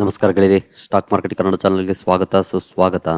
ನಮಸ್ಕಾರ ಗೆಳೆಯರಿ stock market Kannada ಚಾನಲ್ಗೆ ಸ್ವಾಗತ, ಸುಸ್ವಾಗತ.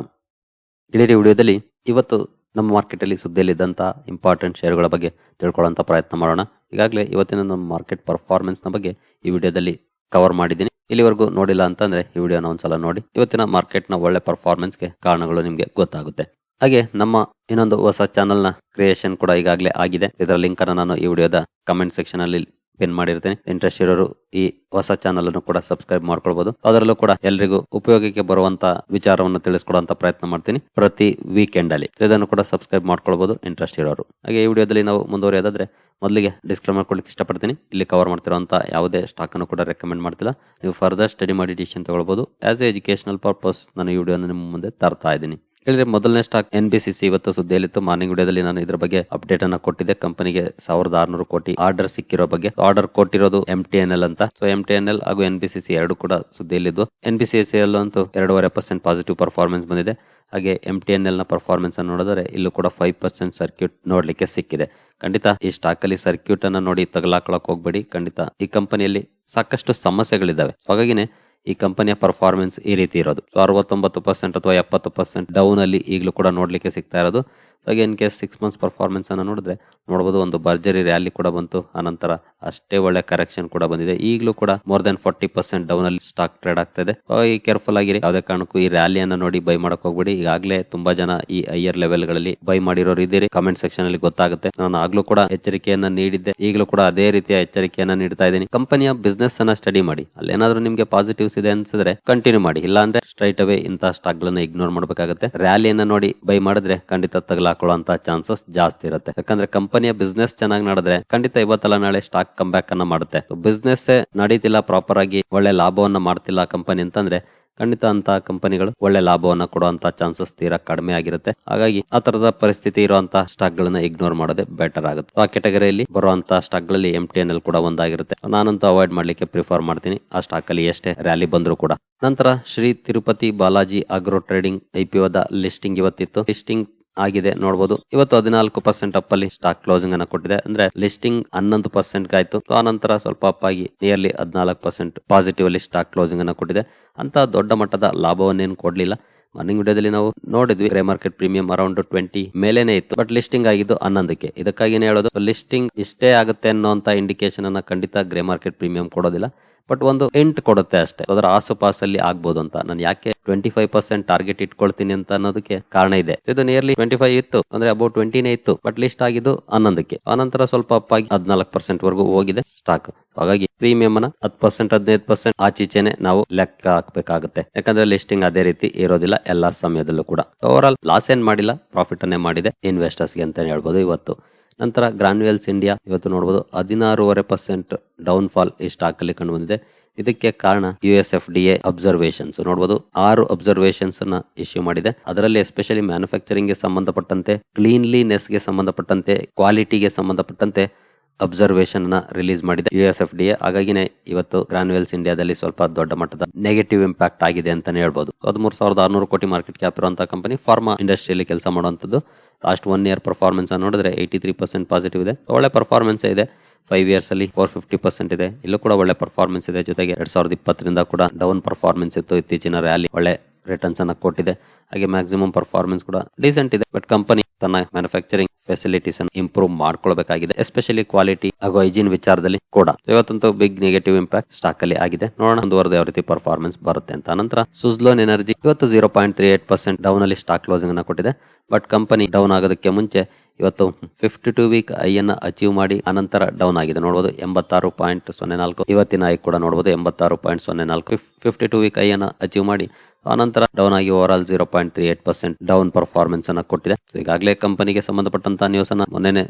ಗೆಳೆಯರಿ, ವಿಡಿಯೋದಲ್ಲಿ ಇವತ್ತು ನಮ್ಮ ಮಾರ್ಕೆಟ್ ಅಲ್ಲಿ ಸುದ್ದಿಯಲ್ಲಿದ್ದಂತ ಇಂಪಾರ್ಟೆಂಟ್ ಶೇರುಗಳ ಬಗ್ಗೆ ತಿಳ್ಕೊಳ್ಳೋಂಥ ಪ್ರಯತ್ನ ಮಾಡೋಣ. ಈಗಾಗಲೇ ಇವತ್ತಿನ ನಮ್ಮ ಮಾರ್ಕೆಟ್ ಪರ್ಫಾರ್ಮೆನ್ಸ್ನ ಬಗ್ಗೆ ಈ ವಿಡಿಯೋದಲ್ಲಿ ಕವರ್ ಮಾಡಿದ್ದೀನಿ. ಇಲ್ಲಿವರೆಗೂ ನೋಡಿಲ್ಲ ಅಂತಂದ್ರೆ ಈ ವಿಡಿಯೋನ ಒಂದ್ಸಲ ನೋಡಿ. ಇವತ್ತಿನ ಮಾರ್ಕೆಟ್ನ ಒಳ್ಳೆ ಪರ್ಫಾರ್ಮೆನ್ಸ್ಗೆ ಕಾರಣಗಳು ನಿಮಗೆ ಗೊತ್ತಾಗುತ್ತೆ. ಹಾಗೆ ನಮ್ಮ ಇನ್ನೊಂದು ಹೊಸ ಚಾನಲ್ನ ಕ್ರಿಯೇಷನ್ ಕೂಡ ಈಗಾಗಲೇ ಆಗಿದೆ. ಇದರ ಲಿಂಕ್ ಅನ್ನು ನಾನು ಈ ವಿಡಿಯೋದ ಕಮೆಂಟ್ ಸೆಕ್ಷನ್ ಅಲ್ಲಿ ಪಿನ್ ಮಾಡಿರ್ತೇನೆ. ಇಂಟ್ರೆಸ್ಟ್ ಇರೋರು ಈ ಹೊಸ ಚಾನಲ್ ಅನ್ನು ಕೂಡ ಸಬ್ಸ್ಕ್ರೈಬ್ ಮಾಡ್ಕೊಳ್ಬಹುದು ಅದರಲ್ಲೂ ಕೂಡ ಎಲ್ರಿಗೂ ಉಪಯೋಗಕ್ಕೆ ಬರುವಂತ ವಿಚಾರವನ್ನು ತಿಳಿಸ್ಕೊಡುವಂತ ಪ್ರಯತ್ನ ಮಾಡ್ತೀನಿ ಪ್ರತಿ ವೀಕೆಂಡ್ ಅಲ್ಲಿ. ಇದನ್ನು ಕೂಡ ಸಬ್ಸ್ಕ್ರೈಬ್ ಮಾಡ್ಕೊಳ್ಬಹುದು ಇಂಟ್ರೆಸ್ಟ್ ಇರೋರು. ಹಾಗೆ ಈ ವಿಡಿಯೋದಲ್ಲಿ ನಾವು ಮುಂದುವರಿಯೋದಾದ್ರೆ ಮೊದಲಿಗೆ ಡಿಸ್ಕ್ಲೇಮರ್ ಕೊಡ್ಲಿಕ್ಕೆ ಇಷ್ಟಪಡ್ತೀನಿ. ಇಲ್ಲಿ ಕವರ್ ಮಾಡ್ತಿರುವಂತ ಯಾವುದೇ ಸ್ಟಾಕ್ ಅನ್ನು ಕೂಡ ರೆಕಮೆಂಡ್ ಮಾಡ್ತಿಲ್ಲ. ನೀವು ಫರ್ದರ್ ಸ್ಟಡಿ ಮಾಡಿ ಡಿಸಿಷನ್ ತಗೊಳ್ಬಹುದು ಆಸ್ ಎ ಎಜುಕೇಶನಲ್ ಪರ್ಪಸ್ ನಾನು ಈ ವಿಡಿಯೋನ ನಿಮ್ಮ ಮುಂದೆ ತರ್ತಾ ಇದ್ದೀನಿ. ಹೇಳಿದ್ರೆ ಮೊದಲನೇ ಸ್ಟಾಕ್ ಎನ್ ಬಿ ಸಿ ಇವತ್ತು ಸುದ್ದಿಯಲ್ಲಿತ್ತು. ಮಾರ್ನಿಂಗ್ ವಿಡಿಯೋದಲ್ಲಿ ನಾನು ಇದರ ಬಗ್ಗೆ ಅಪ್ಡೇಟ್ ಅನ್ನ ಕೊಟ್ಟಿದ್ದೆ. ಕಂಪನಿಗೆ ಸಾವಿರದ ಆರ್ನೂರು ಕೋಟಿ ಆರ್ಡರ್ ಸಿಕ್ಕಿರೋ ಬಗ್ಗೆ. ಆರ್ಡರ್ ಕೊಟ್ಟಿರೋದು ಎಂ ಟಿ ಎನ್ ಎಲ್ ಅಂತ. So M T N L ಹಾಗೂ ಎನ್ ಬಿ ಸಿ ಸಿ ಎರಡು ಕೂಡ ಸುದ್ದಿಯಲ್ಲಿದ್ದು. N B C C L ಅಂತೂ ಎರಡೂವರೆ ಪರ್ಸೆಂಟ್ ಪಾಸಿಟಿವ್ ಪರ್ಫಾರ್ಮೆನ್ಸ್ ಬಂದಿದೆ. ಹಾಗೆ ಎಂ ಟಿ ಎನ್ ಎಲ್ನ ಪರ್ಫಾರ್ಮೆನ್ಸ್ ಅನ್ನು ನೋಡಿದ್ರೆ ಇಲ್ಲೂ ಕೂಡ ಫೈವ್ ಪರ್ಸೆಂಟ್ ಸರ್ಕ್ಯೂಟ್ ನೋಡ್ಲಿಕ್ಕೆ ಸಿಕ್ಕಿದೆ. ಖಂಡಿತ ಈ ಸ್ಟಾಕ್ ಅಲ್ಲಿ ಸರ್ಕ್ಯೂಟ್ ಅನ್ನ ನೋಡಿ ತಗಲಾಕೊಳಕ್ ಹೋಗ್ಬೇಡಿ. ಖಂಡಿತ ಈ ಕಂಪನಿಯಲ್ಲಿ ಸಾಕಷ್ಟು ಸಮಸ್ಯೆಗಳಿದ್ದಾವೆ. ಹಾಗಾಗಿನೇ ಈ ಕಂಪನಿಯ ಪರ್ಫಾರ್ಮೆನ್ಸ್ ಈ ರೀತಿ ಇರೋದು. ಅರವತ್ತೊಂಬತ್ತು ಪರ್ಸೆಂಟ್ ಅಥವಾ ಎಪ್ಪತ್ತು ಪರ್ಸೆಂಟ್ ಡೌನ್ ಅಲ್ಲಿ ಈಗಲೂ ಕೂಡ ನೋಡ್ಲಿಕ್ಕೆ ಸಿಗ್ತಾ ಇರೋದು. ಹಾಗೆ in case six months performance ಅನ್ನ ನೋಡಿದ್ರೆ ನೋಡಬಹುದು ಒಂದು ಭರ್ಜರಿ ರ್ಯಾಲಿ ಕೂಡ ಬಂತು. ಅನಂತರ ಅಷ್ಟೇ ಒಳ್ಳೆ ಕರೆಕ್ಷನ್ ಕೂಡ ಬಂದಿದೆ. ಈಗಲೂ ಕೂಡ more then forty percent down ಅಲ್ಲಿ ಸ್ಟಾಕ್ ಟ್ರೇಡ್ ಆಗ್ತಾ ಇದೆ. ಈ ಕೇರ್ಫುಲ್ ಆಗಿರಿ. ಯಾವುದೇ ಕಾರಣಕ್ಕೂ ಈ ರ್ಯಾಲಿಯನ್ನು ನೋಡಿ ಬೈ ಮಾಡಕ್ ಹೋಗ್ಬೇಡಿ. ಈಗಾಗಲೇ ತುಂಬಾ ಜನ ಈ ಹೈಯರ್ ಲೆವೆಲ್ಗಳಲ್ಲಿ ಬೈ ಮಾಡಿರೋರು ಇದ್ದೀರಿ. ಕಮೆಂಟ್ ಸೆಕ್ಷನ್ ಅಲ್ಲಿ ಗೊತ್ತಾಗುತ್ತೆ. ನಾನು ಆಗ್ಲೂ ಕೂಡ ಎಚ್ಚರಿಕೆಯನ್ನ ನೀಡಿದ್ದೆ. ಈಗಲೂ ಕೂಡ ಅದೇ ರೀತಿಯ ಎಚ್ಚರಿಕೆಯನ್ನ ನೀಡ್ತಾ ಇದ್ದೀನಿ. ಕಂಪನಿಯ ಬಿಸ್ನೆಸ್ ಅನ್ನ ಸ್ಟಡಿ ಮಾಡಿ. ಅಲ್ಲಿ ಏನಾದ್ರೂ ನಿಮ್ಗೆ ಪಾಸಿಟಿವ್ಸ್ ಇದೆ ಅನ್ಸಿದ್ರೆ ಕಂಟಿನ್ಯೂ ಮಾಡಿ. ಇಲ್ಲ ಅಂದ್ರೆ ಸ್ಟ್ರೈಟ್ ಅವೇ ಇಂತಹ ಸ್ಟಾಕ್ ಗಳನ್ನ ಇಗ್ನೋರ್ ಮಾಡಬೇಕಾಗುತ್ತೆ. ರ್ಯಾಲಿಯನ್ನ ನೋಡಿ ಬೈ ಮಾಡಿದ್ರೆ ಖಂಡಿತ ತಗಲಾಕೊಳ್ಳುವಂತ ಚಾನ್ಸಸ್ ಜಾಸ್ತಿ ಇರುತ್ತೆ. ಯಾಕಂದ್ರೆ ಕಂಪನಿಯ ಬಿಸ್ನೆಸ್ ಚೆನ್ನಾಗಿ ನಡೆದ್ರೆ ಖಂಡಿತ ಇವತ್ತಲ್ಲ ನಾಳೆ ಸ್ಟಾಕ್ ಕಮ್ ಬ್ಯಾಕ್ ಅನ್ನ ಮಾಡುತ್ತೆ. ಬಿಸ್ನೆಸ್ ನಡೀತಿಲ್ಲ ಪ್ರಾಪರ್ ಆಗಿ ಒಳ್ಳೆ ಲಾಭವನ್ನ ಮಾಡ್ತಿಲ್ಲ ಕಂಪನಿ ಅಂತಂದ್ರೆ ಖಂಡಿತ ಅಂತ ಕಂಪನಿಗಳು ಒಳ್ಳೆ ಲಾಭವನ್ನ ಕೊಡುವಂತ ಚಾನ್ಸಸ್ ತೀರಾ ಕಡಿಮೆ ಆಗಿರುತ್ತೆ. ಹಾಗಾಗಿ ಆ ತರದ ಪರಿಸ್ಥಿತಿ ಇರುವಂತಹ ಸ್ಟಾಕ್ ಗಳನ್ನ ಇಗ್ನೋರ್ ಮಾಡೋದೇ ಬೆಟರ್ ಆಗುತ್ತೆ. ಆ ಕೆಟಗರಿಯಲ್ಲಿ ಬರುವಂತಹ ಸ್ಟಾಕ್ಗಳಲ್ಲಿ ಎಂ ಟಿ ಎನ್ ಎಲ್ ಕೂಡ ಒಂದಾಗಿರುತ್ತೆ. ನಾನಂತೂ ಅವಾಯ್ಡ್ ಮಾಡ್ಲಿಕ್ಕೆ ಪ್ರಿಫರ್ ಮಾಡ್ತೀನಿ. ಆ ಸ್ಟಾಕ್ ಅಲ್ಲಿ ಎಷ್ಟೇ ರ್ಯಾಲಿ ಬಂದ್ರು ಕೂಡ. ನಂತರ ಶ್ರೀ ತಿರುಪತಿ ಬಾಲಾಜಿ ಅಗ್ರೋ ಟ್ರೇಡಿಂಗ್ ಐಪಿಒದ ಲಿಸ್ಟಿಂಗ್ ಇವತ್ತಿತ್ತು. ಲಿಸ್ಟಿಂಗ್ ಆಗಿದೆ ನೋಡಬಹುದು ಇವತ್ತು ಹದಿನಾಲ್ಕು ಪರ್ಸೆಂಟ್ ಅಪ್ ಅಲ್ಲಿ ಸ್ಟಾಕ್ ಕ್ಲೋಸಿಂಗ್ ಅನ್ನ ಕೊಟ್ಟಿದೆ. ಅಂದ್ರೆ ಲಿಸ್ಟಿಂಗ್ ಹನ್ನೊಂದು ಪರ್ಸೆಂಟ್ ಆಯ್ತು. ಆ ನಂತರ ಸ್ವಲ್ಪ ಅಪ್ ಆಗಿ ನಿಯರ್ಲಿ ಹದಿನಾಲ್ಕು ಪರ್ಸೆಂಟ್ ಪಾಸಿಟಿವ್ ಅಲ್ಲಿ ಸ್ಟಾಕ್ ಕ್ಲೋಸಿಂಗ್ ಅನ್ನ ಕೊಟ್ಟಿದೆ. ಅಂತ ದೊಡ್ಡ ಮಟ್ಟದ ಲಾಭವನ್ನೇನು ಕೊಡ್ಲಿಲ್ಲ. ಮಾರ್ನಿಂಗ್ ವಿಡಿಯೋದಲ್ಲಿ ನಾವು ನೋಡಿದ್ವಿ grey market premium around twenty ಮೇಲೇನೆ ಇತ್ತು. ಬಟ್ ಲಿಸ್ಟಿಂಗ್ ಆಗಿದ್ದು ಹನ್ನೊಂದಕ್ಕೆ. ಇದಕ್ಕಾಗಿನೇ ಹೇಳೋದು ಲಿಸ್ಟಿಂಗ್ ಇಷ್ಟೇ ಆಗುತ್ತೆ ಅನ್ನೋಂತ ಇಂಡಿಕೇಶನ್ ಅನ್ನ ಖಂಡಿತ ಗ್ರೇ ಮಾರ್ಕೆಟ್ ಪ್ರೀಮಿಯಂ ಕೊಡೋದಿಲ್ಲ. ಬಟ್ ಒಂದು ಎಂಟ್ ಕೊಡುತ್ತೆ ಅಷ್ಟೇ. ಅದರ ಆಸುಪಾಸಲ್ಲಿ ಆಗ್ಬೋದು ಅಂತ. ನಾನು ಯಾಕೆ ಟ್ವೆಂಟಿ ಫೈವ್ ಪರ್ಸೆಂಟ್ ಟಾರ್ಗೆಟ್ ಇಟ್ಕೊಳ್ತೀನಿ ಅಂತ ಅನ್ನೋದಕ್ಕೆ ಕಾರಣ ಇದೆ. ಇದು ನಿಯರ್ಲಿ ಟ್ವೆಂಟಿ ಫೈವ್ ಇತ್ತು. ಅಂದ್ರೆ ಅಬೌಟ್ ಟ್ವೆಂಟಿನೇ ಇತ್ತು. ಬಟ್ ಲಿಸ್ಟ್ ಆಗಿದ್ದು ಹನ್ನೊಂದಕ್ಕೆ. ಆನಂತರ ಸ್ವಲ್ಪ ಅಪ್ ಆಗಿ ಹದಿನಾಲ್ಕು ಪರ್ಸೆಂಟ್ ವರೆಗೂ ಹೋಗಿದೆ ಸ್ಟಾಕ್ ಹಾಗಾಗಿ ಪ್ರೀಮಿಯಂ ಅನ್ನ ಹತ್ತು ಪರ್ಸೆಂಟ್ ಹದಿನೈದು ಪರ್ಸೆಂಟ್ ಆಚೀಚೆನೆ ನಾವು ಲೆಕ್ಕ ಹಾಕಬೇಕಾಗುತ್ತೆ. ಯಾಕಂದ್ರೆ ಲಿಸ್ಟಿಂಗ್ ಅದೇ ರೀತಿ ಇರೋದಿಲ್ಲ ಎಲ್ಲಾ ಸಮಯದಲ್ಲೂ ಕೂಡ. ಓವರ್ ಆಲ್ ಲಾಸ್ ಏನ್ ಮಾಡಿಲ್ಲ ಪ್ರಾಫಿಟ್ ಅನ್ನೇ ಮಾಡಿದೆ. ಇನ್ವೆಸ್ಟರ್ಸ್ಗೆ ಅಂತ ಹೇಳ್ಬೋದು ಇವತ್ತು. ನಂತರ ಗ್ರಾನ್ವೆಲ್ಸ್ ಇಂಡಿಯಾ ಇವತ್ತು ನೋಡಬಹುದು ಹದಿನಾರೂವರೆ ಪರ್ಸೆಂಟ್ ಡೌನ್ ಫಾಲ್ ಈ ಸ್ಟಾಕ್ ಅಲ್ಲಿ ಕಂಡು ಬಂದಿದೆ ಇದಕ್ಕೆ ಕಾರಣ U S F D A observations ನೋಡಬಹುದು ಆರು ಅಬ್ಸರ್ವೇಷನ್ಸ್ನ ಇಶ್ಯೂ ಮಾಡಿದೆ. ಅದರಲ್ಲಿ ಎಸ್ಪೆಷಲಿ ಮ್ಯಾನುಫ್ಯಾಕ್ಚರಿಂಗ್ಗೆ ಸಂಬಂಧಪಟ್ಟಂತೆ ಕ್ಲೀನ್ಲಿನೆಸ್ಗೆ ಸಂಬಂಧಪಟ್ಟಂತೆ ಕ್ವಾಲಿಟಿಗೆ ಸಂಬಂಧಪಟ್ಟಂತೆ ಅಬ್ಸರ್ವೇಷನ್ನ ರಿಲೀಸ್ ಮಾಡಿದೆ. ಯು ಎಸ್ ಎಫ್ ಡಿ ಹಾಗಾಗಿನೇ ಇವತ್ತು ಗ್ರಾನ್ವೆಲ್ಸ್ ಇಂಡಿಯಾದಲ್ಲಿ ಸ್ವಲ್ಪ ದೊಡ್ಡ ಮಟ್ಟದ ನೆಗೆಟಿವ್ ಇಂಪ್ಯಾಕ್ಟ್ ಆಗಿದೆ ಅಂತಾನೆ ಹೇಳ್ಬೋದು. ಹದಿಮೂರು ಸಾವಿರದ ಆರ್ನೂರು ಕೋಟಿ ಮಾರ್ಕೆಟ್ ಕ್ಯಾಪ್ ಇರುವಂತಹ ಕಂಪನಿ ಫಾರ್ಮಾ ಇಂಡಸ್ಟ್ರಿಯಲ್ಲಿ ಕೆಲಸ ಮಾಡುವಂತದ್ದು ಲಾಸ್ಟ್ ಒನ್ ಇಯರ್ ಪರ್ಫಾರ್ಮೆನ್ಸ್ ನೋಡಿದ್ರೆ ಏಯ್ಟಿ ತ್ರೀ ಪರ್ಸೆಂಟ್ ಪಾಸಿಟಿವ್ ಇದೆ. ಒಳ್ಳೆ ಪರ್ಫಾರ್ಮೆನ್ಸ್ ಇದೆ. ಫೈವ್ ಇಯರ್ಸ್ ಅಲ್ಲಿ ಫೋರ್ ಫಿಫ್ಟಿ ಪರ್ಸೆಂಟ್ ಇದೆ. ಇಲ್ಲೂ ಕೂಡ ಒಳ್ಳೆ ಪರ್ಫಾರ್ಮೆನ್ಸ್ ಇದೆ. ಜೊತೆಗೆ ಎರಡ್ ಸಾವಿರದ ಇಪ್ಪತ್ತರಿಂದ ಕೂಡ ಡೌನ್ ಪರ್ಫಾರ್ಮೆನ್ಸ್ ಇತ್ತು. ಇತ್ತೀಚಿನ ರ್ಯಾಲಿ ಒಳ್ಳೆ ರಿಟರ್ನ್ಸ್ ಅನ್ನ ಕೊಟ್ಟಿದೆ. ಹಾಗೆ ಮ್ಯಾಕ್ಸಿಮಮ್ ಪರ್ಫಾರ್ಮೆನ್ಸ್ ಕೂಡ ಡೀಸೆಂಟ್ ಇದೆ. ಬಟ್ ಕಂಪನಿ ತನ್ನ ಮ್ಯಾನುಫ್ಯಾಕ್ಚರಿಂಗ್ ಫೆಸಿಲಿಟೀಸ್ ಅನ್ನು ಇಂಪ್ರೂವ್ ಮಾಡ್ಕೊಳ್ಬೇಕಾಗಿದೆ. ಎಸ್ಪೆಷಲಿ ಕ್ವಾಲಿಟಿ ಹಾಗೂ ಹೈಜೀನ್ ವಿಚಾರದಲ್ಲಿ ಕೂಡ. ಇವತ್ತಂತೂ ಬಿಗ್ ನೆಗೆಟಿವ್ ಇಂಪ್ಯಾಕ್ಟ್ ಸ್ಟಾಕ್ ಅಲ್ಲಿ ಆಗಿದೆ. ನೋಡೋಣ ಮುಂದುವರೆದ ಯಾವ ರೀತಿ ಪರ್ಫಾರ್ಮೆನ್ಸ್ ಬರುತ್ತೆ ಅಂತ. ನಂತರ ಸುಜ್ಲೋನ್ ಎನರ್ಜಿ ಇವತ್ತು zero point three eight percent down ಅಲ್ಲಿ ಸ್ಟಾಕ್ ಕ್ಲೋಸಿಂಗ್ ಅನ್ನ ಕೊಟ್ಟಿದೆ. ಬಟ್ ಕಂಪನಿ ಡೌನ್ ಆಗೋದಕ್ಕೆ ಮುಂಚೆ ಇವತ್ತು ಫಿಫ್ಟಿ ಟೂ ವೀಕ್ ಐ ಅನ್ನ ಅಚೀವ್ ಮಾಡಿ ಅನಂತರ ಡೌನ್ ಆಗಿದೆ. ನೋಡಬಹುದು ಎಂಬತ್ತಾರು ಪಾಯಿಂಟ್ ಸೊನ್ನೆ ನಾಲ್ಕು. ಇವತ್ತಿನ ಐ ಕೂಡ ನೋಡಬಹುದು ಎಂಬತ್ತಾರು ಪಾಯಿಂಟ್ ಸೊನ್ನೆ ನಾಲ್ಕು. ಫಿಫ್ಟಿ ಟೂ ವೀಕ್ ಐ ಅನ್ನ ಅಚೀವ್ ಮಾಡಿ ಆನಂತರ ಡೌನ್ ಆಗಿ overall zero point three eight percent down performance ಅನ್ನ ಕೊಟ್ಟಿದೆ. ಈಗಾಗಲೇ ಕಂಪನಿಗೆ ಸಂಬಂಧಪಟ್ಟಂತಹ ನ್ಯೂಸ್ ಅನ್ನ ಮೊನ್ನೆ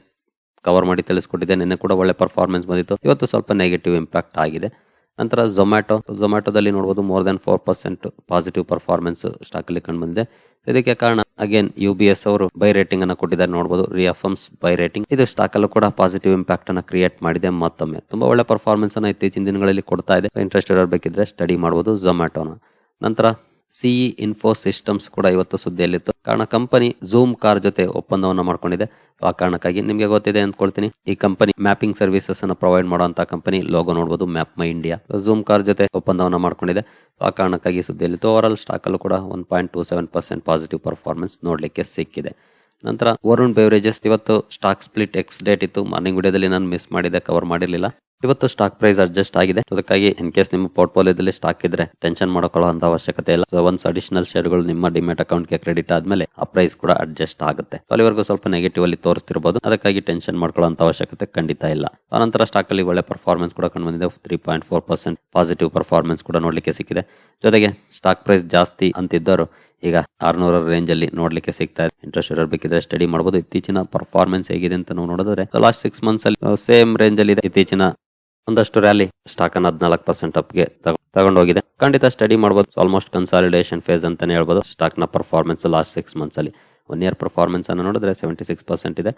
ಕವರ್ ಮಾಡಿ ತಿಳಿಸ್ಕೊಟ್ಟಿದೆ ನಿನ್ನೆ ಕೂಡ ಒಳ್ಳೆ ಪರ್ಫಾರ್ಮೆನ್ಸ್ ಬಂದಿತ್ತು. ಇವತ್ತು ಸ್ವಲ್ಪ ನೆಗೆಟಿವ್ ಇಂಪ್ಯಾಕ್ಟ್ ಆಗಿದೆ. ನಂತರ ಝೊಮ್ಯಾಟೊ ಝೊಮ್ಯಾಟೊದಲ್ಲಿ ನೋಡಬಹುದು more than four percent positive performance stock ಅಲ್ಲಿ ಕಂಡು ಬಂದಿದೆ ಇದಕ್ಕೆ ಕಾರಣ ಅಗೇನ್ ಯು ಬಿ ಎಸ್ ಅವರು ಬೈ ರೇಟಿಂಗ್ ಅನ್ನು ಕೊಟ್ಟಿದ್ದಾರೆ. ನೋಡಬಹುದು ರಿಯಫಮ್ಸ್ ಬೈ ರೇಟಿಂಗ್ ಇದು ಸ್ಟಾಕ್ ಅಲ್ಲೂ ಕೂಡ ಪಾಸಿಟಿವ್ ಇಂಪ್ಯಾಕ್ಟ್ ಅನ್ನು ಕ್ರಿಯೇಟ್ ಮಾಡಿದೆ ಮತ್ತೊಮ್ಮೆ. ತುಂಬಾ ಒಳ್ಳೆ ಪರ್ಫಾರ್ಮೆನ್ಸ್ ಅನ್ನ ಇತ್ತೀಚಿನ ದಿನಗಳಲ್ಲಿ ಕೊಡ್ತಾ ಇದೆ. ಇಂಟ್ರೆಸ್ಟ್ ಇರಬೇಕಿದ್ರೆ ಸ್ಟಡಿ ಮಾಡಬಹುದು ಝೊಮ್ಯಾಟೋನ ನಂತರ ಸಿಇ ಇನ್ಫೋ ಸಿಸ್ಟಮ್ಸ್ ಕೂಡ ಇವತ್ತು ಸುದ್ದಿಯಲ್ಲಿತ್ತು. ಕಾರಣ, ಕಂಪನಿ ಝೂಮ್ ಕಾರ್ ಜೊತೆ ಒಪ್ಪಂದವನ್ನು ಮಾಡ್ಕೊಂಡಿದೆ. ಆ ಕಾರಣಕ್ಕಾಗಿ ನಿಮಗೆ ಗೊತ್ತಿದೆ ಅಂದ್ಕೊಳ್ತೀನಿ. ಈ ಕಂಪನಿ ಮ್ಯಾಪಿಂಗ್ ಸರ್ವಿಸಸ್ ಅನ್ನು ಪ್ರೊವೈಡ್ ಮಾಡುವಂತಹ ಕಂಪನಿ ಲೋಗೋ ನೋಡಬಹುದು ಮ್ಯಾಪ್ ಮೈ ಇಂಡಿಯಾ ಝೂಮ್ ಕಾರ್ ಜೊತೆ ಒಪ್ಪಂದವನ್ನು ಮಾಡ್ಕೊಂಡಿದೆ. ಆ ಕಾರಣಕ್ಕಾಗಿ ಸುದ್ದಿಯಲ್ಲಿತ್ತು. ಓವರ್ ಆಲ್ ಸ್ಟಾಕ್ ಅಲ್ಲೂ ಕೂಡ one point two seven percent positive performance ನೋಡಲಿಕ್ಕೆ ಸಿಕ್ಕಿದೆ. ನಂತರ ವರುಣ್ ಬೆವರೇಜಸ್ ಇವತ್ತು ಸ್ಟಾಕ್ ಸ್ಪ್ಲಿಟ್ ಎಕ್ಸ್ ಡೇಟ್ ಇತ್ತು. ಮಾರ್ನಿಂಗ್ ವಿಡಿಯೋದಲ್ಲಿ ನಾನು ಮಿಸ್ ಮಾಡಿದೆ ಕವರ್ ಮಾಡಿರಲಿಲ್ಲ. ಇವತ್ತು ಸ್ಟಾಕ್ ಪ್ರೈಸ್ ಅಡ್ಜಸ್ಟ್ ಆಗಿದೆ. ಅದಕ್ಕಾಗಿ ಇನ್ ಕೇಸ್ ನಿಮ್ಮ ಪೋರ್ಟ್ಫೋಲಿಯೋದಲ್ಲಿ ಸ್ಟಾಕ್ ಇದ್ರೆ ಟೆನ್ಷನ್ ಮಾಡಿಕೊಳ್ಳುವಂತ ಅವಶ್ಯಕತೆ ಇಲ್ಲ. ಸೊ ಒನ್ಸ್ ಅಡಿಷನಲ್ ಶೇರ್ಗಳು ನಿಮ್ಮ ಡಿಮೆಟ್ ಅಕೌಂಟ್ಗೆ ಕ್ರೆಡಿಟ್ ಆದ್ಮೇಲೆ ಆ ಪ್ರೈಸ್ ಕೂಡ ಅಡ್ಜಸ್ಟ್ ಆಗುತ್ತೆ. ಅಲ್ಲಿವರೆಗೂ ಸ್ವಲ್ಪ ನೆಗೆಟಿವ್ ಅಲ್ಲಿ ತೋರಿಸ್ತಿರಬಹುದು ಅದಕ್ಕಾಗಿ ಟೆನ್ಷನ್ ಮಾಡ್ಕೊಳ್ಳುವಂತ ಅವಶ್ಯಕತೆ ಖಂಡಿತ ಇಲ್ಲ. ಆನಂತರ ಸ್ಟಾಕ್ ಅಲ್ಲಿ ಒಳ್ಳೆ ಪರ್ಫಾರ್ಮೆನ್ಸ್ ಕೂಡ ಕಂಡು ಬಂದಿದೆ three point four percent positive performance ಕೂಡ ನೋಡ್ಲಿಕ್ಕೆ ಸಿಕ್ಕಿದೆ. ಜೊತೆಗೆ ಸ್ಟಾಕ್ ಪ್ರೈಸ್ ಜಾಸ್ತಿ ಅಂತಿದ್ದರು ಈಗ ಆರ್ನೂರ ರೇಂಜ್ ಅಲ್ಲಿ ನೋಡ್ಲಿಕ್ಕೆ ಸಿಗ್ತಾ ಇದೆ. ಇಂಟ್ರೆಸ್ಟ್ ಇರಬೇಕಿದ್ರೆ ಬೇಕಿದ್ರೆ ಸ್ಟಡಿ ಮಾಡಬಹುದು ಇತ್ತೀಚಿನ ಪರ್ಫಾರ್ಮೆನ್ಸ್ ಹೇಗಿದೆ ಅಂತ ನಾವು ನೋಡಿದ್ರೆ ಲಾಸ್ಟ್ ಸಿಕ್ಸ್ ಮಂತ್ಸ್ ಅಲ್ಲಿ ಸೇಮ್ ರೇಂಜ್ ಅಲ್ಲಿ ಇತ್ತೀಚಿನ ಒಂದಷ್ಟು ರ್ಯಾಲಿ ಸ್ಟಾಕ್ ಅನ್ನ ಹದಿನಾಲ್ಕು ಪರ್ಸೆಂಟ್ ಅಪ್ಗೆ ತಗೊಂಡೋಗಿದೆ. ಖಂಡಿತ ಸ್ಟಡಿ ಮಾಡಬಹುದು ಆಲ್ಮೋಸ್ಟ್ ಕನ್ಸಾಲಿಡೇಷನ್ ಫೇಸ್ ಅಂತಾನೆ ಹೇಳ್ಬೋದು. ಸ್ಟಾಕ್ನ ಪರ್ಫಾರ್ಮೆನ್ಸ್ ಲಾಸ್ಟ್ ಸಿಕ್ಸ್ ಮಂತ್ಸ್ ಅಲ್ಲಿ. ಒನ್ ಇಯರ್ ಪರ್ಫಾರ್ಮೆನ್ಸ್ ಅನ್ನು ನೋಡಿದ್ರೆ ಸೆವೆಂಟಿ ಸಿಕ್ಸ್ ಪರ್ಸೆಂಟ್ ಇದೆ.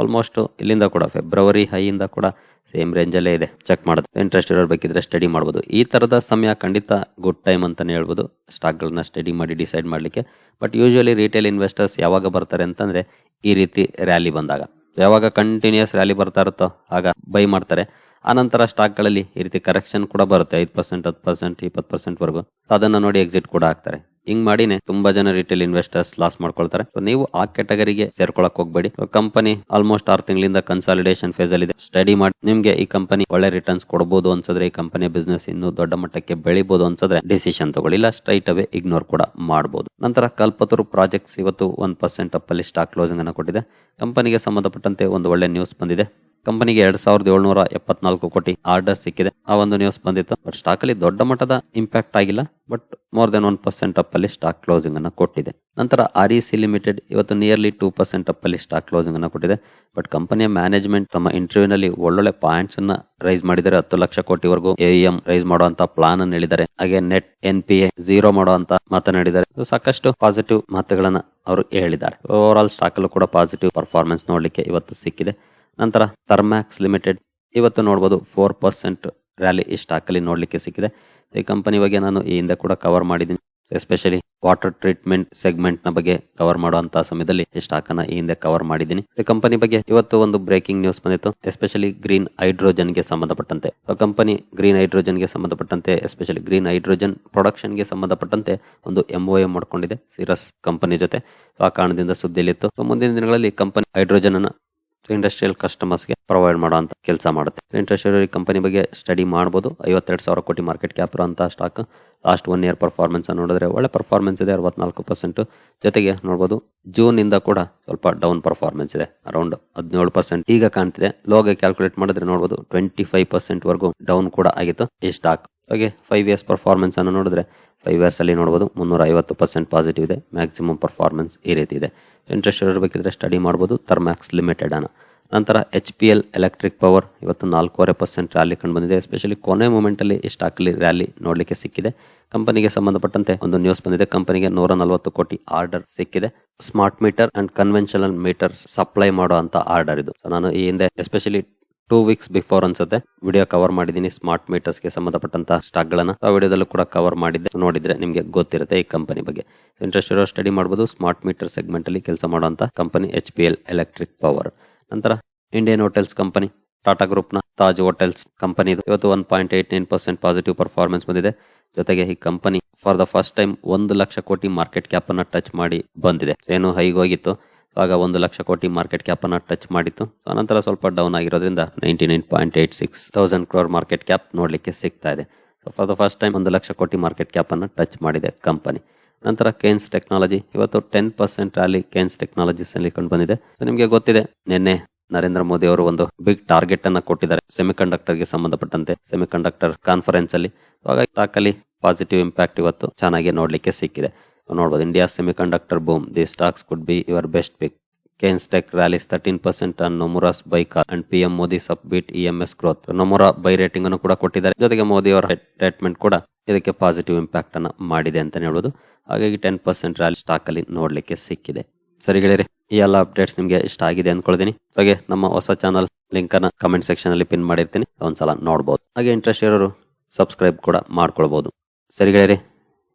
ಆಲ್ಮೋಸ್ಟ್ ಇಲ್ಲಿಂದ ಕೂಡ ಫೆಬ್ರವರಿ ಹೈಯಿಂದ ಕೂಡ ಸೇಮ್ ರೇಂಜ್ ಅಲ್ಲೇ ಇದೆ. ಚೆಕ್ ಮಾಡೋದು. ಇಂಟ್ರೆಸ್ಟ್ ಇರೋರು ಬೇಕಿದ್ರೆ ಸ್ಟಡಿ ಮಾಡಬಹುದು ಈ ತರದ ಸಮಯ ಖಂಡಿತ ಗುಡ್ ಟೈಮ್ ಅಂತಾನೆ ಹೇಳ್ಬೋದು. ಸ್ಟಾಕ್ ಗಳನ್ನ ಸ್ಟಡಿ ಮಾಡಿ ಡಿಸೈಡ್ ಮಾಡ್ಲಿಕ್ಕೆ. ಬಟ್ ಯೂಶುವಲಿ ರಿಟೇಲ್ ಇನ್ವೆಸ್ಟರ್ಸ್ ಯಾವಾಗ ಬರ್ತಾರೆ ಅಂತಂದ್ರೆ ಈ ರೀತಿ ರ್ಯಾಲಿ ಬಂದಾಗ. ಯಾವಾಗ ಕಂಟಿನ್ಯೂಸ್ ರ್ಯಾಲಿ ಬರ್ತಾ ಇರುತ್ತೋ, ಆಗ ಬೈ ಮಾಡ್ತಾರೆ. ಆನಂತರ ಸ್ಟಾಕ್ಗಳಲ್ಲಿ ಈ ರೀತಿ ಕರೆಕ್ಷನ್ ಕೂಡ ಬರುತ್ತೆ. ಐದು ಪರ್ಸೆಂಟ್ ಹತ್ತು ಪರ್ಸೆಂಟ್ ಇಪ್ಪತ್ತು ಪರ್ಸೆಂಟ್ ವರೆಗೂ. ಅದನ್ನ ನೋಡಿ ಎಕ್ಸಿಟ್ ಕೂಡ ಆಗ್ತಾರೆ. ಹಿಂಗ್ ಮಾಡಿನೇ ತುಂಬಾ ಜನ ರಿಟೇಲ್ ಇನ್ವೆಸ್ಟರ್ಸ್ ಲಾಸ್ ಮಾಡ್ಕೊಳ್ತಾರೆ. ನೀವು ಆ ಕೆಟಗರಿಗೆ ಸೇರ್ಕೊಳಕ್ ಹೋಗ್ಬೇಡಿ. ಕಂಪನಿ ಆಲ್ಮೋಸ್ಟ್ ಆರು ತಿಂಗಳಿಂದ ಕನ್ಸಾಲಿಡೇಷನ್ ಫೇಸ್ ಅಲ್ಲಿ ಇದೆ. ಸ್ಟಡಿ ಮಾಡಿ ನಿಮ್ಗೆ ಈ ಕಂಪನಿ ಒಳ್ಳೆ ರಿಟರ್ನ್ಸ್ ಕೊಡಬಹುದು ಅನ್ಸಿದ್ರೆ ಈ ಕಂಪನಿ ಬಿಸ್ನೆಸ್ ಇನ್ನು ದೊಡ್ಡ ಮಟ್ಟಕ್ಕೆ ಬೆಳಿಬಹುದು ಅನ್ಸಿದ್ರೆ ಡಿಸಿಷನ್ ತಗೊಳ್ಳಿ ಇಲ್ಲ ಸ್ಟ್ರೈಟ್ ಅವೇ ಇಗ್ನೋರ್ ಕೂಡ ಮಾಡಬಹುದು ನಂತರ ಕಲ್ಪತರು ಪ್ರಾಜೆಕ್ಟ್ಸ್ ಇವತ್ತು ಒನ್ ಪರ್ಸೆಂಟ್ ಅಪ್ ಅಲ್ಲಿ ಸ್ಟಾಕ್ ಕ್ಲೋಸಿಂಗ್ ಅನ್ನು ಕೊಟ್ಟಿದೆ. ಕಂಪನಿಗೆ ಸಂಬಂಧಪಟ್ಟಂತೆ ಒಂದು ಒಳ್ಳೆ ನ್ಯೂಸ್ ಬಂದಿದೆ. ಕಂಪನಿಗೆ ಎರಡ್ ಸಾವಿರದ ಏಳ್ನೂರ ಎಪ್ಪತ್ನಾಲ್ಕು ಕೋಟಿ ಆರ್ಡರ್ ಸಿಕ್ಕಿದೆ. ಆ ಒಂದು ನ್ಯೂಸ್ ಬಂದಿತ್ತು. ಬಟ್ ಸ್ಟಾಕ್ ಅಲ್ಲಿ ದೊಡ್ಡ ಮಟ್ಟದ ಇಂಪ್ಯಾಕ್ಟ್ ಆಗಿಲ್ಲ. But more then one percent up ಅಲ್ಲಿ ಸ್ಟಾಕ್ ಕ್ಲೋಸಿಂಗ್ ಅನ್ನ ಕೊಟ್ಟಿದೆ. ನಂತರ ಆರ್ ಸಿ ಲಿಮಿಟೆಡ್ ಇವತ್ತು ನಿಯರ್ಲಿ ಟೂ ಪರ್ಸೆಂಟ್ ಅಪ್ ಅಲ್ಲಿ ಸ್ಟಾಕ್ ಕ್ಲೋಸಿಂಗ್ ಅನ್ನ ಕೊಟ್ಟಿದೆ. ಬಟ್ ಕಂಪನಿಯ ಮ್ಯಾನೇಜ್ಮೆಂಟ್ ತಮ್ಮ ಇಂಟರ್ವ್ಯೂ ನಲ್ಲಿ ಒಳ್ಳೊಳ್ಳೆ ಪಾಯಿಂಟ್ಸ್ ಅನ್ನ ರೈಸ್ ಮಾಡಿದ್ದಾರೆ. ಹತ್ತು ಲಕ್ಷ ಕೋಟಿವರೆಗೂ ಎಂ ರೈಸ್ ಮಾಡುವಂತ ಪ್ಲಾನ್ ಅನ್ನು ಹೇಳಿದ್ದಾರೆ. ಹಾಗೆ net N P A zero ಮಾಡುವಂತ ಮಾತನಾಡಿದ್ದಾರೆ. ಸಾಕಷ್ಟು ಪಾಸಿಟಿವ್ ಮಾತುಗಳನ್ನ ಅವರು ಹೇಳಿದ್ದಾರೆ. ಓವರ್ ಆಲ್ ಸ್ಟಾಕ್ ಅಲ್ಲೂ ಕೂಡ ಪಾಸಿಟಿವ್ ಪರ್ಫಾರ್ಮೆನ್ಸ್ ನೋಡ್ಲಿಕ್ಕೆ ಇವತ್ತು ಸಿಕ್ಕಿದೆ. ನಂತರ ಥರ್ಮ್ಯಾಕ್ಸ್ ಲಿಮಿಟೆಡ್. ಇವತ್ತು ನೋಡ್ಬೋದು ಫೋರ್ ಪರ್ಸೆಂಟ್ ರ್ಯಾಲಿ ಈ ಸ್ಟಾಕ್ ಅಲ್ಲಿ ನೋಡ್ಲಿಕ್ಕೆ ಸಿಕ್ಕಿದೆ. ಈ ಕಂಪನಿ ಬಗ್ಗೆ ನಾನು ಈ ಹಿಂದೆ ಕೂಡ ಕವರ್ ಮಾಡಿದ್ದೀನಿ. ಎಸ್ಪೆಷಲಿ ವಾಟರ್ ಟ್ರೀಟ್ಮೆಂಟ್ ಸೆಗ್ಮೆಂಟ್ನ ಬಗ್ಗೆ ಕವರ್ ಮಾಡುವಂತಹ ಸಮಯದಲ್ಲಿ ಈ ಸ್ಟಾಕ್ ಅನ್ನ ಈ ಹಿಂದೆ ಕವರ್ ಮಾಡಿದ್ದೀನಿ. ಈ ಕಂಪನಿ ಬಗ್ಗೆ ಇವತ್ತು ಒಂದು ಬ್ರೇಕಿಂಗ್ ನ್ಯೂಸ್ ಬಂದಿತ್ತು. ಎಸ್ಪೆಷಲಿ ಗ್ರೀನ್ ಹೈಡ್ರೋಜನ್ಗೆ ಸಂಬಂಧಪಟ್ಟಂತೆ ಕಂಪನಿ ಗ್ರೀನ್ ಹೈಡ್ರೋಜನ್ಗೆ ಸಂಬಂಧಪಟ್ಟಂತೆ, ಎಸ್ಪೆಷಲಿ ಗ್ರೀನ್ ಹೈಡ್ರೋಜನ್ ಪ್ರೊಡಕ್ಷನ್ಗೆ ಸಂಬಂಧಪಟ್ಟಂತೆ ಒಂದು ಎಂಒ ಎ ಮಾಡ್ಕೊಂಡಿದೆ. ಸಿರಸ್ ಕಂಪನಿ ಜೊತೆ ಆ ಕಾರಣದಿಂದ ಸುದ್ದಿಯಲ್ಲಿತ್ತು. ಮುಂದಿನ ದಿನಗಳಲ್ಲಿ ಕಂಪನಿ ಹೈಡ್ರೋಜನ್ ಅನ್ನ ಇಂಡಸ್ಟ್ರಿಯಲ್ ಕಸ್ಟಮರ್ಸ್ಗೆ ಪ್ರೊವೈಡ್ ಮಾಡುವಂತ ಕೆಲಸ ಮಾಡುತ್ತೆ. ಇಂಡಸ್ಟ್ರಿಯಲ್ ಕಂಪನಿ ಬಗ್ಗೆ ಸ್ಟಡಿ ಮಾಡಬಹುದು ಐವತ್ತೆರಡು ಸಾವಿರ ಕೋಟಿ ಮಾರ್ಕೆಟ್ ಕ್ಯಾಪ್ ಅಂತ stock last one year performance ನೋಡಿದ್ರೆ ಒಳ್ಳೆ ಪರ್ಫಾರ್ಮೆನ್ಸ್ ಇದೆ, ಅರವತ್ನಾಲ್ಕು ಪರ್ಸೆಂಟ್ ಜೊತೆಗೆ ನೋಡಬಹುದು ಜೂನ್ ಇಂದ ಕೂಡ ಸ್ವಲ್ಪ ಡೌನ್ ಪರ್ಫಾರ್ಮೆನ್ಸ್ ಇದೆ ಅರೌಂಡ್ ಹದಿನೇಳು ಪರ್ಸೆಂಟ್ ಈಗ ಕಾಣ್ತಿದೆ. ಲೋಗೆ ಕ್ಯಾಲ್ಕುಲೇಟ್ ಮಾಡಿದ್ರೆ ನೋಡಬಹುದು ಟ್ವೆಂಟಿ ಫೈವ್ ಪರ್ಸೆಂಟ್ ವರೆಗೂ ಡೌನ್ ಕೂಡ ಆಗಿತ್ತು ಈ ಸ್ಟಾಕ್ ಹಾಗೆ ಫೈವ್ ಇಯರ್ಸ್ ಪರ್ಫಾರ್ಮೆನ್ಸ್ ಅನ್ನು ನೋಡಿದ್ರೆ ಫೈವ್ ಇಯರ್ಸ್ ಅಲ್ಲಿ ನೋಡಬಹುದು ಮುನ್ನೂರ ಐವತ್ತು ಪರ್ಸೆಂಟ್ ಪಾಸಿಟಿವ್ ಇದೆ. ಮ್ಯಾಕ್ಸಿಮಮ್ ಪರ್ಫಾರ್ಮೆನ್ಸ್ ಈ ರೀತಿ ಇದೆ. ಇಂಟ್ರೆಸ್ಟ್ ಇರಬೇಕಿದ್ರೆ ಸ್ಟಡಿ ಮಾಡಬಹುದು ಥರ್ಮ್ಯಾಕ್ಸ್ ಲಿಮಿಟೆಡ್ ಅನ್ನು. ನಂತರ H P L electric power ಇವತ್ತು ನಾಲ್ಕೂವರೆ ಪರ್ಸೆಂಟ್ ರ್ಯಾಲಿ ಕಂಡು ಬಂದಿದೆ. ಎಸ್ಪೆಷಲಿ ಕೊನೆ ಮೂಮೆಂಟಲ್ಲಿ ಈ ಸ್ಟಾಕ್ ರ್ಯಾಲಿ ನೋಡಲಿಕ್ಕೆ ಸಿಕ್ಕಿದೆ. ಕಂಪನಿಗೆ ಸಂಬಂಧಪಟ್ಟಂತೆ ಒಂದು ನ್ಯೂಸ್ ಬಂದಿದೆ. ಕಂಪನಿಗೆ ನೂರ ನಲವತ್ತು ಕೋಟಿ ಆರ್ಡರ್ ಸಿಕ್ಕಿದೆ. Smart meter and conventional meter supply ಮಾಡುವಂತ ಆರ್ಡರ್ ಇದು. ನಾನು ಈ ಹಿಂದೆ ಎಸ್ಪೆಷಲಿ ಟೂ ವೀಕ್ಸ್ ಬಿಫೋರ್ ಅನ್ಸುತ್ತೆ. ವಿಡಿಯೋ ಕವರ್ ಮಾಡಿದ್ದೀನಿ ಸ್ಮಾರ್ಟ್ ಮೀಟರ್ಸ್ಗೆ ಸಂಬಂಧಪಟ್ಟಂತಹ ಸ್ಟಾಕ್ ಗಳನ್ನ ಆ ವಿಡಿಯೋದಲ್ಲೂ ಕೂಡ ಕವರ್ ಮಾಡಿದ್ದೆ. ನೋಡಿದ್ರೆ ನಿಮಗೆ ಗೊತ್ತಿರುತ್ತೆ ಈ ಕಂಪನಿ ಬಗ್ಗೆ. ಇಂಟ್ರೆಸ್ಟ್ ಇರೋ ಸ್ಟಡಿ ಮಾಡಬಹುದು ಸ್ಮಾರ್ಟ್ ಮೀಟರ್ ಸೆಗ್ಮೆಂಟ್ ಅಲ್ಲಿ ಕೆಲಸ ಮಾಡುವಂತಹ company H P L electric power ನಂತರ ಇಂಡಿಯನ್ ಹೋಟೆಲ್ಸ್ ಕಂಪನಿ ಟಾಟಾ ಗ್ರೂಪ್ನ ತಾಜ್ ಹೋಟೆಲ್ಸ್ ಕಂಪನಿ ಇವತ್ತು one point eight nine percent positive performance ಬಂದಿದೆ. ಜೊತೆಗೆ ಈ company for the first time ಒಂದು ಲಕ್ಷ ಕೋಟಿ ಮಾರ್ಕೆಟ್ ಕ್ಯಾಪ್ ಅನ್ನ ಟಚ್ ಮಾಡಿ ಬಂದಿದೆ. ಏನು ಹೈಗೋಗಿತ್ತು ಆಗ ಒಂದು ಲಕ್ಷ ಕೋಟಿ ಮಾರ್ಕೆಟ್ ಕ್ಯಾಪ್ ಅನ್ನ ಟಚ್ ಮಾಡಿತ್ತು. ಸೊ ನಂತರ ಸ್ವಲ್ಪ ಡೌನ್ ಆಗಿರೋದ್ರಿಂದ ninety nine point eight six thousand crore market cap ನೋಡಲಿಕ್ಕೆ ಸಿಗ್ತಾ ಇದೆ. So for the first time ಒಂದು ಲಕ್ಷ ಕೋಟಿ ಮಾರ್ಕೆಟ್ ಕ್ಯಾಪ್ ಅನ್ನು ಟಚ್ ಮಾಡಿದೆ ಕಂಪನಿ ನಂತರ ಕೇನ್ಸ್ ಟೆಕ್ನಾಲಜಿ ಇವತ್ತು ten percent rally Kaynes technologies ಅಲ್ಲಿ ಕಂಡು ಬಂದಿದೆ. ನಿಮಗೆ ಗೊತ್ತಿದೆ, ನಿನ್ನೆ ನರೇಂದ್ರ ಮೋದಿ ಅವರು ಒಂದು ಬಿಗ್ ಟಾರ್ಗೆಟ್ ಅನ್ನ ಕೊಟ್ಟಿದ್ದಾರೆ ಸೆಮಿಕಂಡಕ್ಟರ್ಗೆ ಸಂಬಂಧಪಟ್ಟಂತೆ ಸೆಮಿಕಂಡಕ್ಟರ್ ಕಾನ್ಫರೆನ್ಸ್ ಅಲ್ಲಿ. ಹಾಗಾಗಿ ತಾಕಲಿ ಪಾಸಿಟಿವ್ ಇಂಪ್ಯಾಕ್ಟ್ ಇವತ್ತು ಚೆನ್ನಾಗಿ ನೋಡ್ಲಿಕ್ಕೆ ಸಿಕ್ಕಿದೆ. ನೋಡ್ಬೋದು. India semiconductor boom the stocks could be your best pick Kaynes tech rallies thirteen percent ಅನ್ನು Nomura's buy car and P M Modi sub beat E M S growth Nomura buy rating ಅನ್ನು ಕೂಡ ಕೊಟ್ಟಿದ್ದಾರೆ. ಜೊತೆಗೆ ಮೋದಿ ಅವರ statement ಕೂಡ ಇದಕ್ಕೆ positive impact ಅನ್ನು ಮಾಡಿದೆ ಅಂತ ಹೇಳ್ಬೋದು. ಹಾಗಾಗಿ ಟೆನ್ ಪರ್ಸೆಂಟ್ ರ್ಯಾಲಿ ಸ್ಟಾಕ್ ಅಲ್ಲಿ ನೋಡ್ಲಿಕ್ಕೆ ಸಿಕ್ಕಿದೆ. ಸರಿ ಗೆಳೆಯರೆ, ಈ ಎಲ್ಲ ಅಪ್ಡೇಟ್ಸ್ ನಿಮಗೆ ಇಷ್ಟ ಆಗಿದೆ ಅನ್ಕೊಳ್ತೀನಿ. ಹಾಗೆ ನಮ್ಮ ಹೊಸ ಚಾನಲ್ ಲಿಂಕ್ ಅನ್ನ ಕಮೆಂಟ್ ಸೆಕ್ಷನ್ ಅಲ್ಲಿ ಪಿನ್ ಮಾಡಿರ್ತೀನಿ. ಒಂದ್ಸಲ ನೋಡಬಹುದು ಹಾಗೆ ಇಂಟ್ರೆಸ್ಟ್ ಇರೋರು ಸಬ್ಸ್ಕ್ರೈಬ್ ಕೂಡ ಮಾಡ್ಕೊಳ್ಬಹುದು ಸರಿ ಗೆಳೆಯರೆ